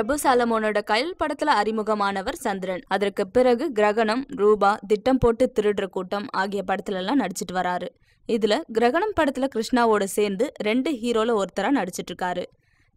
பிரபு சாலமோனோட கயல் படத்துல அறிமுகமானவர் சந்திரன். அதற்கு பிறகு கிரகணம் ரூபா திட்டம் போட்டு திருடுற கூட்டம் ஆகிய படத்துல எல்லாம் நடிச்சிட்டு வராரு. இதுல கிரகணம் படத்துல கிருஷ்ணாவோட சேர்ந்து ரெண்டு ஹீரோல ஒருத்தரா நடிச்சிட்டு இருக்காரு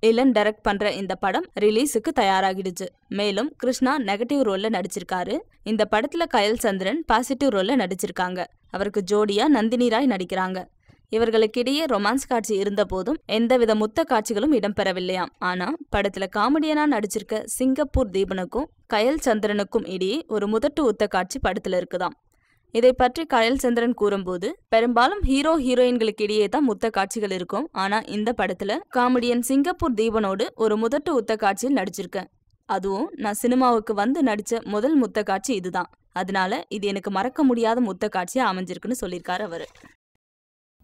இளன் டைரக்ட் பண்ற இந்த படம் ரிலீஸுக்கு தயாராகிடுச்சு. மேலும் கிருஷ்ணா நெகட்டிவ் ரோல்ல நடிச்சிருக்காரு. இந்த படத்துல கயல் சந்திரன் பாசிட்டிவ் ரோல்ல நடிச்சிருக்காங்க. அவருக்கு ஜோடியா நந்தினி ராய் நடிக்கிறாங்க. இவர்களுக்கிடையே ரொமான்ஸ் காட்சி இருந்த போதும் எந்தவித முத்த காட்சிகளும் இடம்பெறவில்லையாம். ஆனா படத்துல காமெடியனா நடிச்சிருக்க சிங்கப்பூர் தீபனுக்கும் கயல் சந்திரனுக்கும் இடையே ஒரு முதட்டு உத்த காட்சி படத்துல இருக்குதாம். இதை பற்றி கயல் சந்திரன் கூறும்போது பெரும்பாலும் ஹீரோ ஹீரோயின்களுக்கு இடையே தான் முத்த காட்சிகள் இருக்கும். ஆனா இந்த படத்துல காமெடியன் சிங்கப்பூர் தீபனோடு ஒரு முதட்டு உத்த காட்சியில் நடிச்சிருக்கேன். அதுவும் நான் சினிமாவுக்கு வந்து நடிச்ச முதல் முத்த காட்சி இதுதான். அதனால இது எனக்கு மறக்க முடியாத முத்த காட்சியா அமைஞ்சிருக்குன்னு சொல்லியிருக்காரு அவரு.